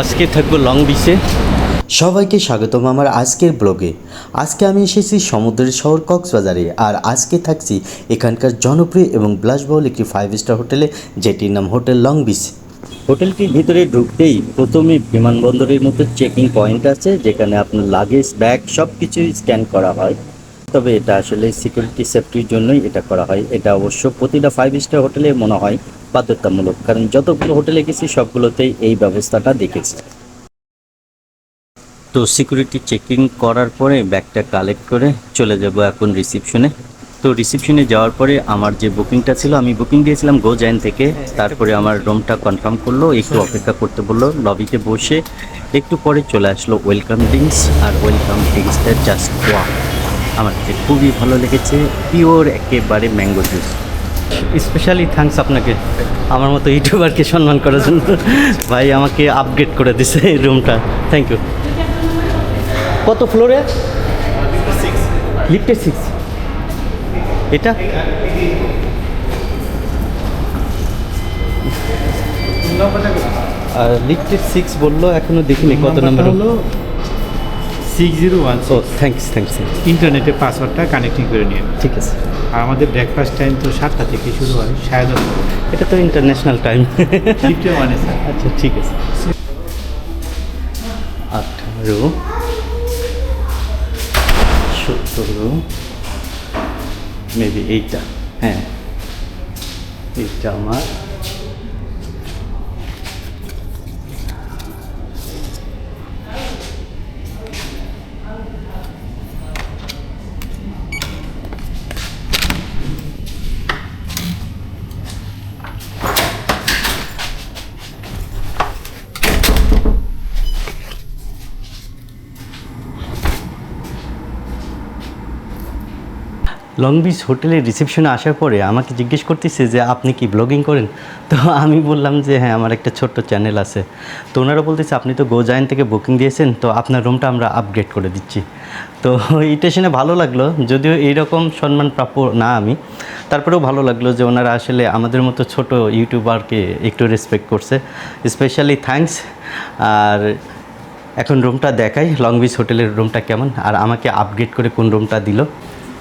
আজকে থাকব লং বিচে। সবাইকে স্বাগতম আমার আজকের ব্লগে। আজকে আমি এসেছি সমুদ্রের শহর কক্সবাজারে আর আজকে থাকছি এখানকার জনপ্রিয় এবং বিলাসবহুল একটি ফাইভ স্টার হোটেলে, যেটির নাম হোটেল লং বিচ। হোটেলটির ভিতরে ঢুকতেই প্রথমে বিমানবন্দরের মতো চেকিং পয়েন্ট আছে, যেখানে আপনার লাগেজ ব্যাগ সব কিছুই স্ক্যান করা হয়। তবে এটা আসলে সিকিউরিটি সেফটির জন্যই এটা করা হয়। এটা অবশ্য প্রতিটা ফাইভ স্টার হোটেলে মনে হয় বাধ্যতামূলক, কারণ যতগুলো হোটেলে গেছি সবগুলোতেই এই ব্যবস্থাটা দেখেছি। তো সিকিউরিটি চেকিং করার পরে ব্যাগটা কালেক্ট করে চলে যাব এখন রিসিপশনে। তো রিসিপশনে যাওয়ার পরে আমার যে বুকিংটা ছিল, আমি বুকিং দিয়েছিলাম গো জ্যান থেকে। তারপরে আমার রুমটা কনফার্ম করল, একটু অপেক্ষা করতে বলল। লবিতে বসে একটু পরে চলে আসলো ওয়েলকাম ড্রিঙ্কস, আর ওয়েলকাম ড্রিঙ্কসটা জাস্ট ওয়া আমার খুবই ভালো লেগেছে, পিওর একেবারে ম্যাঙ্গো জুস। স্পেশালি থ্যাঙ্কস আপনাকে। আমার মতো ইউটিউবারকে সম্মান করার জন্য। ভাই আমাকে আপগ্রেড করে দিছে এই রুমটা থ্যাংক ইউ কত ফ্লোরে লিফটে সিক্স এটা? আর লিফটের সিক্স বলল এখনও দেখিনি কত নাম্বার হলো সিক্স জিরো ওয়ান ও থ্যাংকস থ্যাংকস ইন্টারনেটে পাসওয়ার্ডটা কানেক্টিং করে নিন ঠিক আছে। আর আমাদের ব্রেকফাস্ট টাইম তো সাতটা থেকে শুরু হয় সাড়ে দশটা এটা তো ইন্টারন্যাশনাল টাইম লিফটে মানে স্যার। আচ্ছা ঠিক আছে। আঠারো সতেরো মেবি এইটা। হ্যাঁ এইটা আমার। লং বিচ হোটেলের রিসেপশনে আসার পরে আমাকে জিজ্ঞেস করতেছে যে, আপনি কি ব্লগিং করেন? তো আমি বললাম যে হ্যাঁ আমার একটা ছোট্ট চ্যানেল আছে। তো ওনারা বলতেছে, আপনি তো গোজায়ন থেকে বুকিং দিয়েছেন, তো আপনার রুমটা আমরা আপগ্রেড করে দিচ্ছি। তো এটা শুনে ভালো লাগল, যদিও এইরকম সম্মান প্রাপ্য না আমি। তারপরেও ভালো লাগল যে ওনারা আসলে আমাদের মতো ছোট ইউটিউবারকে একটু রেসপেক্ট করছে। স্পেশালি থ্যাঙ্কস আর এখন রুমটা দেখাই লং বিচ হোটেলের রুমটা কেমন, আর আমাকে আপগ্রেড করে কোন রুমটা দিল।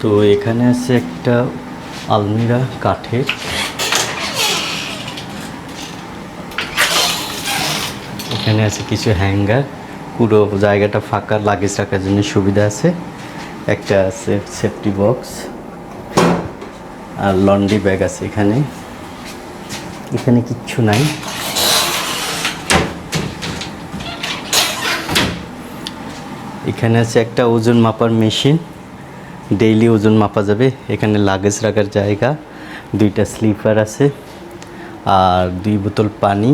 তো এখানে আছে একটা আলমিরা কাঠের। এখানে আছে কিছু হ্যাঙ্গার। পুরো জায়গাটা ফাঁকা, লাগেজ রাখার জন্য সুবিধা আছে। একটা আছে সেফটি বক্স আর লন্ড্রি ব্যাগ আছে এখানে। এখানে কিচ্ছু নাই। এখানে আছে একটা ওজন মাপার মেশিন। ডেইলি ওজন মাপা যাবে। এখানে লাগেজ রাখার জায়গা, দুইটা স্লিপার আছে, আর দুই বোতল পানি,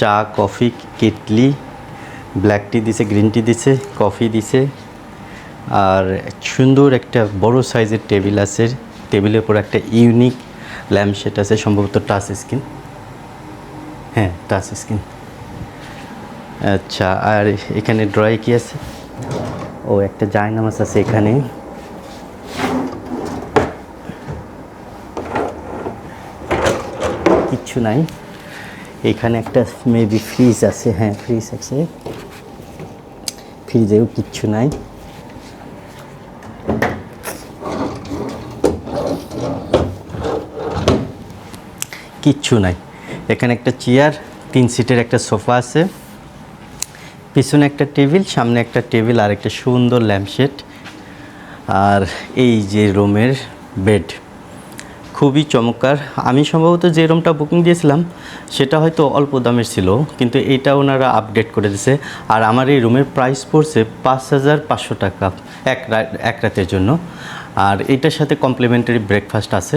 চা, কফি, কেটলি ব্ল্যাক টি দিছে গ্রিন টি দিছে কফি দিছে, আর সুন্দর একটা বড় সাইজের টেবিল আছে। টেবিলের উপর একটা ইউনিক ল্যাম্পশেট আছে, সম্ভবত টাচ স্ক্রিন হ্যাঁ টাচ স্ক্রিন আচ্ছা আর এখানে ড্রয়ে কি আছে? ও, একটা জায়নামাজ আছে এখানে। কিচ্ছু নাই। এখানে একটা মেবি ফ্রিজ আছে হ্যাঁ ফ্রিজ আছে। ফ্রিজেও কিচ্ছু নাই। কিচ্ছু নাই। এখানে একটা চেয়ার তিন সিটের একটা সোফা আছে। পিছনে একটা টেবিল সামনে একটা টেবিল আর একটা সুন্দর ল্যাম্পশেট আর এই যে রুমের বেড খুবই চমৎকার। আমি সম্ভবত যে রুমটা বুকিং দিয়েছিলাম, সেটা হয়তো অল্প দামের ছিল, কিন্তু এটা ওনারা আপডেট করে দিয়েছে। আর আমার এই রুমের প্রাইস পড়ছে পাঁচ হাজার পাঁচশো টাকা এক এক রাতের জন্য। আর এটার সাথে কমপ্লিমেন্টারি ব্রেকফাস্ট আছে।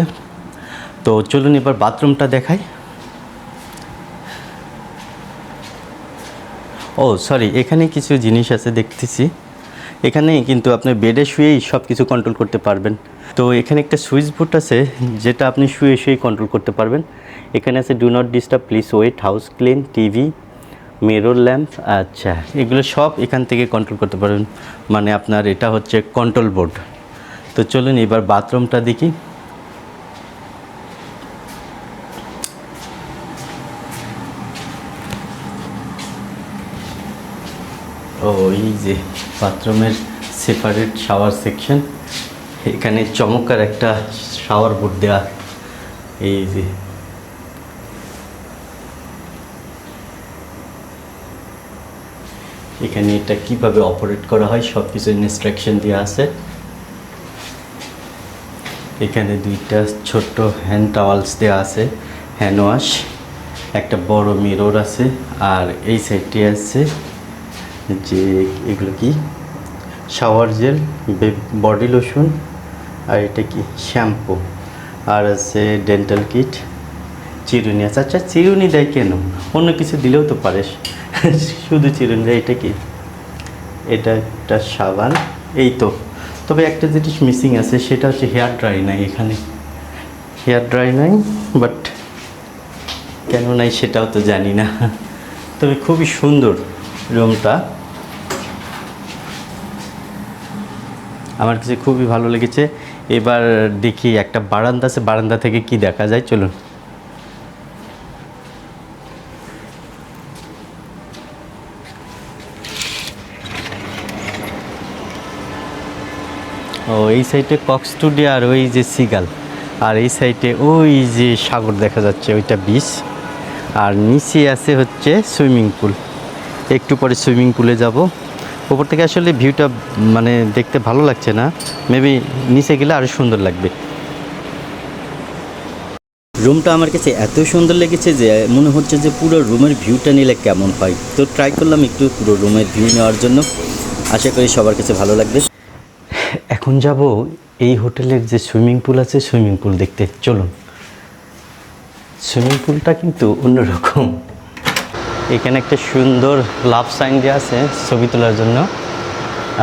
তো চলুন এবার বাথরুমটা দেখাই। ও সরি এখানে কিছু জিনিস আছে দেখতেছি। এখানে কিন্তু আপনি বেডে শুয়েই সব কিছু কন্ট্রোল করতে পারবেন। তো এখানে একটা সুইচ বোর্ড আছে, যেটা আপনি শুয়ে শুয়ে কন্ট্রোল করতে পারবেন। এখানে আছে do not disturb please wait house clean TV mirror lamp আচ্ছা এগুলো সব এখান থেকে কন্ট্রোল করতে পারবেন। মানে আপনার এটা হচ্ছে কন্ট্রোল বোর্ড তো চলুন এবার বাথরুমটা দেখি। ও, এই যে বাথরুমের সেপারেট শাওয়ার সেকশন এখানে চমৎকার একটা শাওয়ার বোর্ড দেওয়া এই যে। এখানে এটা কীভাবে অপারেট করা হয় সব কিছু ইনস্ট্রাকশন দেওয়া আছে। এখানে দুইটা ছোট্ট হ্যান্ড টাওয়ালস দেওয়া আছে হ্যান্ড ওয়াশ একটা বড় মিরর আছে, আর এই সাইডটি আছে যে এগুলো কি? শাওয়ার জেল বডি লোশন আর এটা কি? শ্যাম্পু। আর আছে ডেন্টাল কিট চিরুনি আছে। আচ্ছা চিরুনি দেয় কেন? অন্য কিছু দিলেও তো পারে। শুধু চিরুনি দেয়, এটা কি? এটা একটা সাবান। এই তো। তবে একটা জিনিস মিসিং আছে, সেটা হচ্ছে হেয়ার ড্রাই নাই এখানে। হেয়ার ড্রাই নাই বাট কেন নাই সেটাও তো জানি না। তবে খুবই সুন্দর রুমটা। আমার কাছে খুবই ভালো লেগেছে। এবার দেখি একটা বারান্দা আছে, বারান্দা থেকে কি দেখা যায়, চলুন। ও, এই সাইডে কক স্টুডিও আর ওই যে সিগাল। আর এই সাইডে ওই যে সাগর দেখা যাচ্ছে, ওইটা বিচ। আর নিচে আছে হচ্ছে সুইমিং পুল। একটু পরে সুইমিং পুলে যাব। উপর থেকে আসলে ভিউটা মানে দেখতে ভালো লাগছে না। মেবি নিচে গেলে আরও সুন্দর লাগবে। রুমটা আমার কাছে এত সুন্দর লেগেছে যে মনে হচ্ছে যে পুরো রুমের ভিউটা নিলে কেমন হয়। তো ট্রাই করলাম একটু পুরো রুমের ভিউ নেওয়ার জন্য। আশা করি সবার কাছে ভালো লাগবে। এখন যাব এই হোটেলের যে সুইমিং পুল আছে সুইমিং পুল দেখতে। চলুন। সুইমিং পুলটা কিন্তু অন্যরকম। এখানে একটা সুন্দর লাভ সাইন দিয়ে আছে ছবি তোলার জন্য।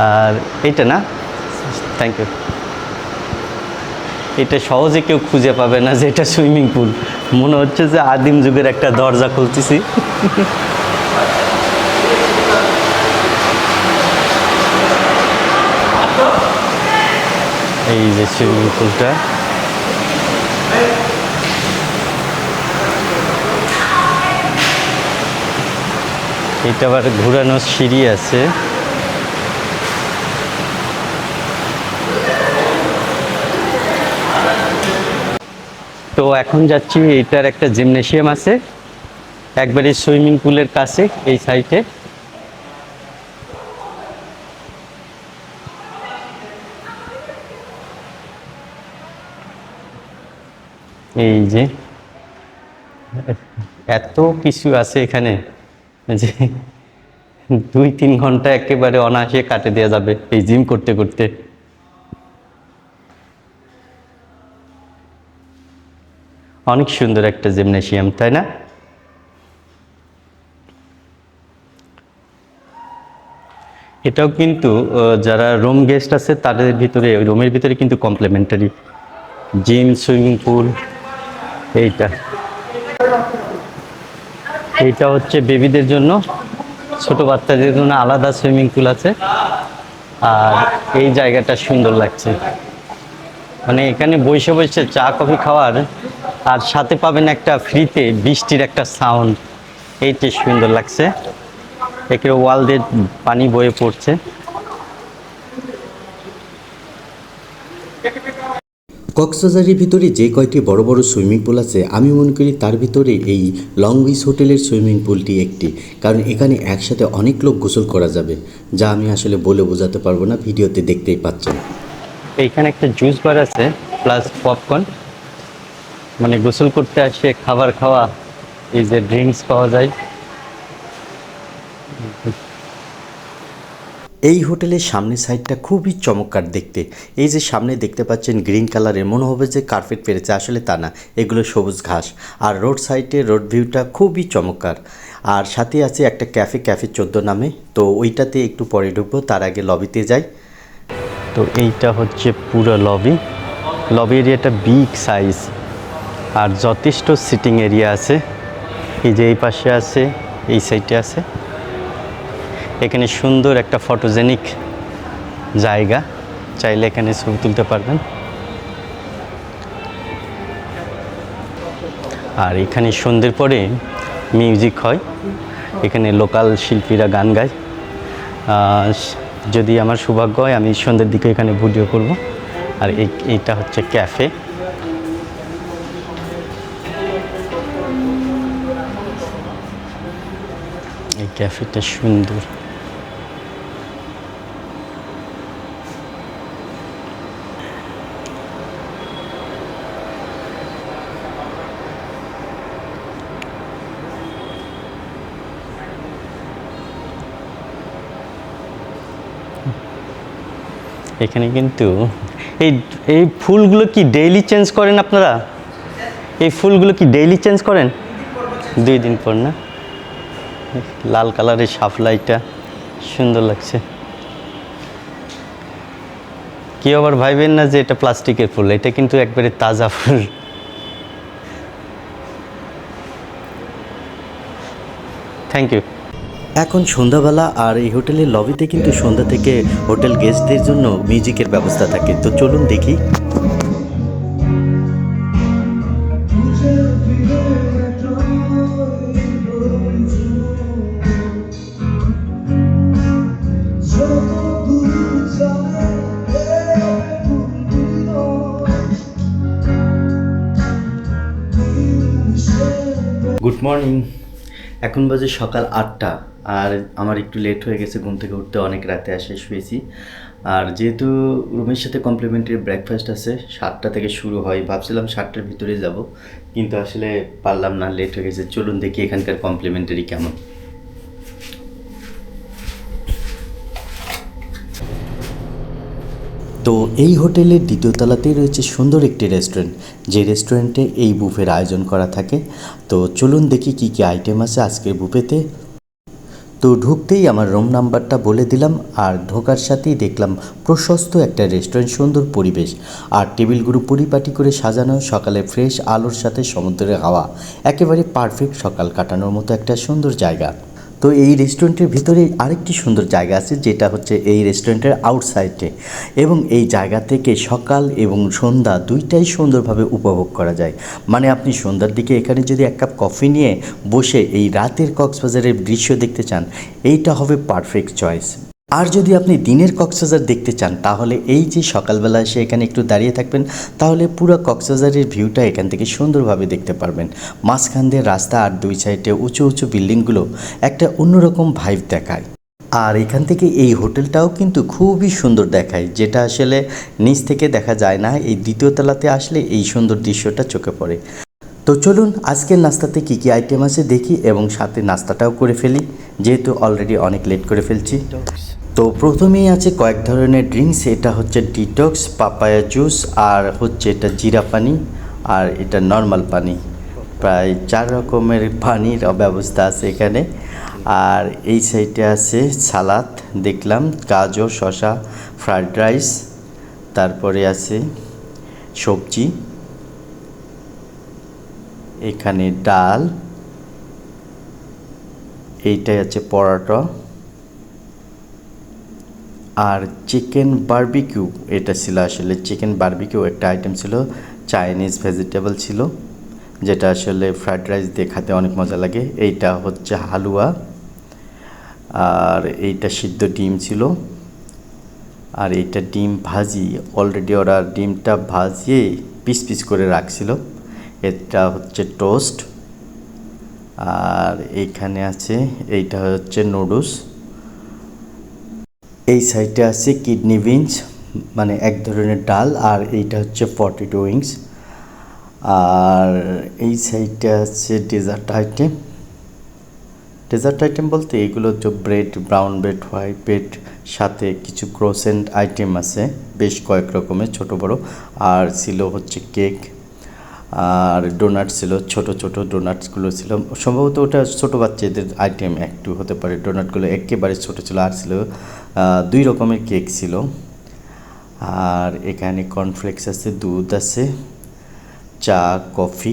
আর এইটা না? থ্যাংক ইউ এটা সহজে কেউ খুঁজে পাবে না যে এটা সুইমিং পুল। মনে হচ্ছে যে আদিম যুগের একটা দরজা খুলতেছি। এই যে সুইমিং পুলটা। এটা আবার ঘুরানোর সিঁড়ি আছে। তো এখন যাচ্ছি, এটার একটা জিমনেশিয়াম আছে। একবারে সুইমিং পুলের কাছে, এই সাইডে। এই যে, এত কিছু আছে এখানে। যে দুই তিন ঘণ্টা একেবারে অনায়াসে কাটে দেওয়া যাবে এই জিম করতে করতে। অনেক সুন্দর একটা জিমনেশিয়াম তাই না? এটাও কিন্তু যারা রুম গেস্ট আছে, তাদের ভিতরে রুমের ভিতরে কিন্তু কমপ্লিমেন্টারি জিম, সুইমিং পুল, এইটা। এইটা হচ্ছে বেবিদের জন্য, ছোট বাচ্চাদের জন্য আলাদা সুইমিং পুল আছে। আর এই জায়গাটা সুন্দর লাগছে। মানে এখানে বসে বসে চা, কফি খাওয়ার, আর সাথে পাবেন একটা ফ্রিতে বৃষ্টির একটা সাউন্ড এইটা সুন্দর লাগছে। একে ওয়াল দিয়ে পানি বয়ে পড়ছে। কক্সবাজারের ভিতরে যে কয়টি বড় বড় সুইমিং পুল আছে, আমি মনে করি তার ভিতরে এই লং বিচ হোটেলের সুইমিং পুলটি একটি। কারণ এখানে একসাথে অনেক লোক গোসল করা যাবে, যা আমি আসলে বলে বোঝাতে পারব না, ভিডিওতে দেখতেই পাচ্ছেন। এইখানে একটা জুস বার আছে, প্লাস পপকর্ন। মানে গোসল করতে আসে, খাবার খাওয়া, এই যে ড্রিঙ্কস পাওয়া যায়। এই হোটেলের সামনের সাইডটা খুবই চমৎকার দেখতে। এই যে সামনে দেখতে পাচ্ছেন গ্রিন কালারের মনে হবে যে কার্পেট পেরেছে, আসলে তা না। এগুলো সবুজ ঘাস। আর রোড সাইডে রোড ভিউটা খুবই চমৎকার। আর সাথে আছে একটা ক্যাফে ক্যাফে চোদ্দ নামে। তো ওইটাতে একটু পরে ঢুকবো, তার আগে লবিতে যাই। তো এইটা হচ্ছে পুরো লবি লবি এরিয়াটা বিগ সাইজ আর যথেষ্ট সিটিং এরিয়া আছে। এই যে এই পাশে আছে, এই সাইডে আছে। এখানে সুন্দর একটা ফটোজেনিক জায়গা। চাইলে এখানে ছবি তুলতে পারবেন। আর এখানে সন্ধ্যের পরে মিউজিক হয়। এখানে লোকাল শিল্পীরা গান গায়। যদি আমার সৌভাগ্য হয়, আমি সন্ধ্যের দিকে এখানে ভিডিও করব। আর এইটা হচ্ছে ক্যাফে এই ক্যাফেটা সুন্দর। এখানে কিন্তু এই এই ফুলগুলো কি ডেইলি চেঞ্জ করেন আপনারা? এই ফুলগুলো কি ডেইলি চেঞ্জ করেন? দুই দিন পর না? লাল কালারের সাফলাইটা সুন্দর লাগছে। কেউ আবার ভাইবেন না যে এটা প্লাস্টিকের ফুল, এটা কিন্তু একবারে তাজা ফুল। থ্যাংক ইউ এখন সন্ধ্যাবেলা আর এই হোটেলের লবিতে কিন্তু সন্ধ্যা থেকে হোটেল গেস্টদের জন্য মিউজিকের ব্যবস্থা থাকে। তো চলুন দেখি। গুড মর্নিং এখন বাজে সকাল আটটা। আর আমার একটু লেট হয়ে গেছে, ঘুম থেকে উঠতে অনেক রাতে আসে শুয়েছি আর যেহেতু রুমের সাথে কমপ্লিমেন্টারি ব্রেকফাস্ট আছে, সাতটা থেকে শুরু হয়, ভাবছিলাম সাতটার ভিতরে যাব, কিন্তু আসলে পারলাম না লেট হয়ে গেছে। চলুন দেখি এখানকার কমপ্লিমেন্টারি কেমন। তো এই হোটেলের দ্বিতীয় তলাতেই রয়েছে সুন্দর একটি রেস্টুরেন্ট যে রেস্টুরেন্টে এই বুফের আয়োজন করা থাকে। তো চলুন দেখি কি কি আইটেম আছে আজকের বুফেতে তো ঢুকতেই আমার রুম নাম্বারটা বলে দিলাম আর ঢোকার সাথেই দেখলাম প্রশস্ত একটা রেস্টুরেন্ট সুন্দর পরিবেশ। আর টেবিলগুলো পরিপাটি করে সাজানো, সকালে ফ্রেশ আলোর সাথে সমুদ্রের হাওয়া, একেবারে পারফেক্ট সকাল কাটানোর মতো একটা সুন্দর জায়গা। তো এই রেস্টুরেন্টের ভিতরে আরেকটি সুন্দর জায়গা আছে, যেটা হচ্ছে এই রেস্টুরেন্টের আউটসাইডে। এবং এই জায়গা থেকে সকাল এবং সন্ধ্যা দুইটাই সুন্দরভাবে উপভোগ করা যায়। মানে আপনি সন্ধ্যার দিকে এখানে যদি এক কাপ কফি নিয়ে বসে এই রাতের কক্সবাজারের দৃশ্য দেখতে চান, এইটা হবে পারফেক্ট চয়েস। আর যদি আপনি দিনের কক্সবাজার দেখতে চান, তাহলে এই যে সকালবেলা এসে এখানে একটু দাঁড়িয়ে থাকবেন, তাহলে পুরো কক্সবাজারের ভিউটা এখান থেকে সুন্দরভাবে দেখতে পারবেন। মাঝখান দিয়ে রাস্তা আর দুই সাইডে উঁচু উঁচু বিল্ডিংগুলো একটা অন্যরকম ভাইব দেখায়। আর এখান থেকে এই হোটেলটাও কিন্তু খুবই সুন্দর দেখায়, যেটা আসলে নিচ থেকে দেখা যায় না, এই দ্বিতীয় তলাতে আসলে এই সুন্দর দৃশ্যটা চোখে পড়ে। তো চলুন, আজকের নাস্তাতে কী কী আইটেম আছে দেখি এবং সাথে নাস্তাটাও করে ফেলি, যেহেতু অলরেডি অনেক লেট করে ফেলছি। তো প্রথমেই আছে কয়েক ধরনের ড্রিঙ্কস এটা হচ্ছে ডিটক্স পাপায়া জুস আর হচ্ছে এটা জিরা পানি আর এটা নর্মাল পানি। প্রায় চার রকমের পানির ব্যবস্থা আছে এখানে। আর এই সাইডে আছে সালাদ, দেখলাম, গাজর শশা ফ্রাইড রাইস তারপরে আছে সবজি। এখানে ডাল, এইটাই আছে পরোটা। আর চিকেন বারবিকিউ, এটা ছিল আসলে চিকেন বারবিকিউ একটা আইটেম ছিল চাইনিজ ভেজিটেবল ছিল, যেটা আসলে ফ্রাইড রাইস দিয়ে খেতে অনেক মজা লাগে। এইটা হচ্ছে হালুয়া, আর এইটা সিদ্ধ ডিম ছিল, আর এইটা ডিম ভাজি অলরেডি ওরা ডিমটা ভাজিয়ে পিস পিস করে রাখছিল। এটা হচ্ছে টোস্ট আর এইখানে আছে, এইটা হচ্ছে নুডলস এই সাইডে আছে কিডনি বিনস মানে এক ধরনের ডাল, আর এইটা হচ্ছে পটেটো উইংস। আর এই সাইডে আছে ডেজার্ট আইটেম। ডেজার্ট আইটেম বলতে এগুলো যে bread, brown bread, white bread, সাথে কিছু ক্রোসেন্ট আইটেম আছে, বেশ কয়েক রকমের, ছোট বড়। আর ছিল হচ্ছে কেক। আর ডোনাট ছিল, ছোট ছোট ডোনাটসগুলো ছিল। সম্ভবত ওটা ছোট বাচ্চাদের আইটেম একটু হতে পারে। ডোনাটগুলো একেবারে ছোট ছিল, আর ছিল দুই রকমের কেক ছিল। আর এখানে কর্নফ্লেক্স আছে, দুধ আছে, চা কফি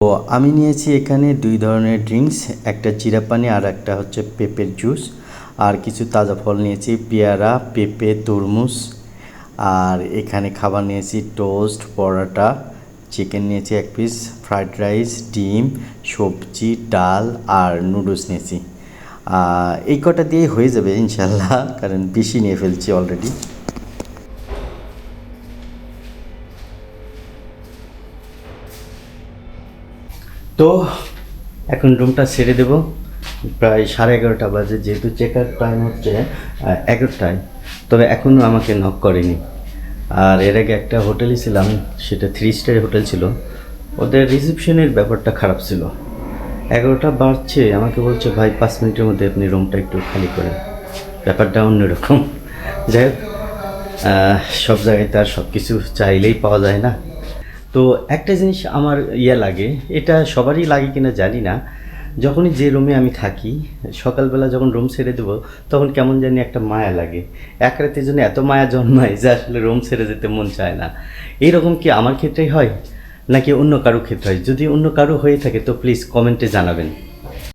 তো আমি নিয়েছি এখানে দুই ধরনের ড্রিঙ্কস একটা জিরা পানি আর একটা হচ্ছে পেঁপের জুস আর কিছু তাজা ফল নিয়েছি, পেয়ারা, পেঁপে, তরমুজ। আর এখানে খাবার নিয়েছি টোস্ট পরোটা। চিকেন নিয়েছি এক পিস ফ্রাইড রাইস ডিম, সবজি, ডাল আর নুডলস নিয়েছি। এই কটা দিয়েই হয়ে যাবে ইনশাল্লাহ কারণ বেশি নিয়ে ফেলছি অলরেডি তো এখন রুমটা ছেড়ে দেব। প্রায় সাড়ে এগারোটা বাজে, যেহেতু চেকার টাইম হচ্ছে এগারোটায়। তবে এখনও আমাকে নক করেনি। আর এর আগে একটা হোটেলে ছিলাম, সেটা থ্রি স্টার হোটেল ছিল। ওদের রিসেপশনের ব্যাপারটা খারাপ ছিল। এগারোটা বাড়ছে আমাকে বলছে, ভাই, পাঁচ মিনিটের মধ্যে আপনি রুমটা একটু খালি করেন। ব্যাপারটা অন্যরকম যাই হোক সব জায়গায় তার সব কিছু চাইলেই পাওয়া যায় না। তো একটা জিনিস আমার ইয়ে লাগে, এটা সবারই লাগে কিনা জানি না যখনই যে রুমে আমি থাকি, সকালবেলা যখন রুম ছেড়ে দেবো, তখন কেমন জানি একটা মায়া লাগে। এক রাতের জন্য এত মায়া জন্মায় যে আসলে রুম ছেড়ে যেতে মন চায় না। এইরকম কি আমার ক্ষেত্রেই হয়? নাকি অন্য কারও ক্ষেত্রে হয়? যদি অন্য কারও হয়ে থাকে, তো প্লিজ কমেন্টে জানাবেন।